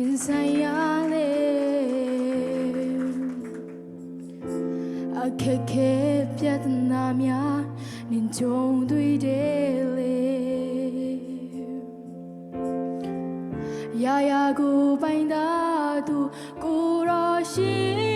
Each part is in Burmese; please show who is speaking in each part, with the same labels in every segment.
Speaker 1: ရင်ဆိုင်ရလေအခက်ခဲပြဿနာများနင်ကြုံတွေ့တယ်လေရာရာကိုပိုင်သာသူကိုရောရှိ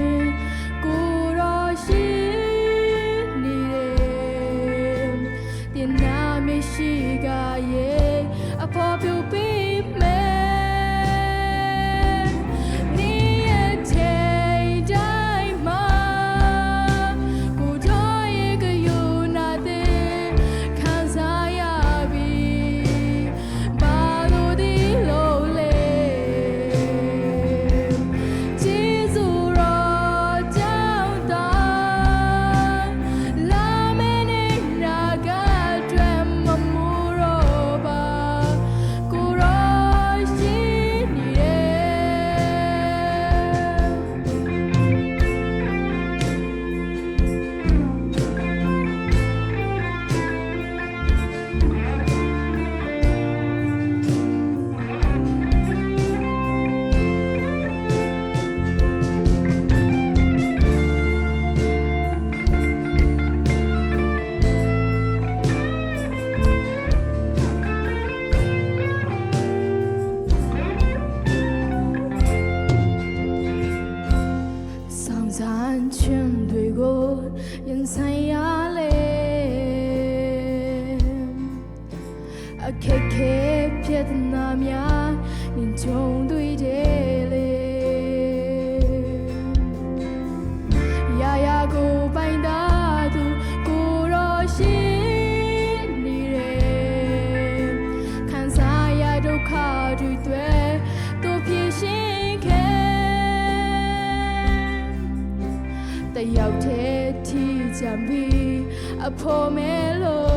Speaker 1: အခက်ခဲပြဿနာများရင်ကြုံတွေ့တယ်လေရာရာကိုပိုင်တာသူကိုရောရှိနေတယ်ခံစားရဒုက္ခတွေတွေ့သူဖြေရှင်းခဲ့တယောက်တည်းထိချမ်းပြီးအဖို့မဲလို့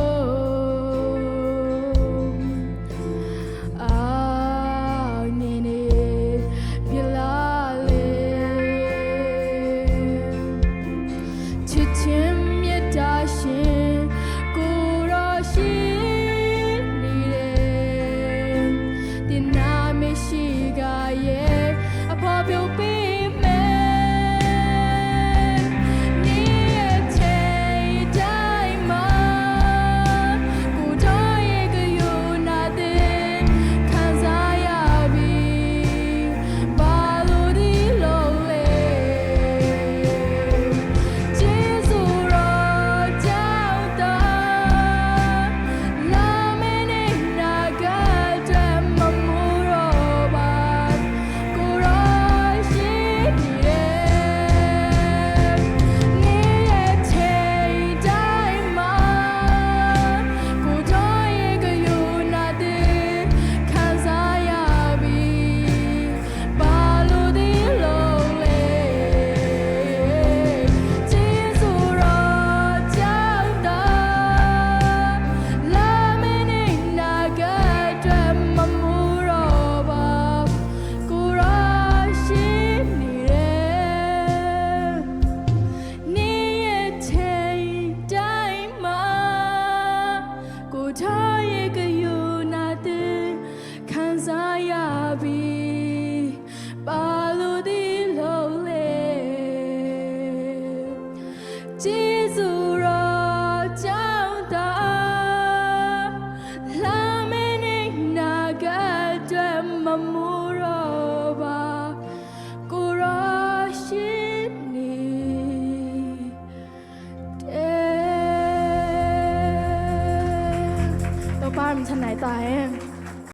Speaker 1: ันฉันไหนตาย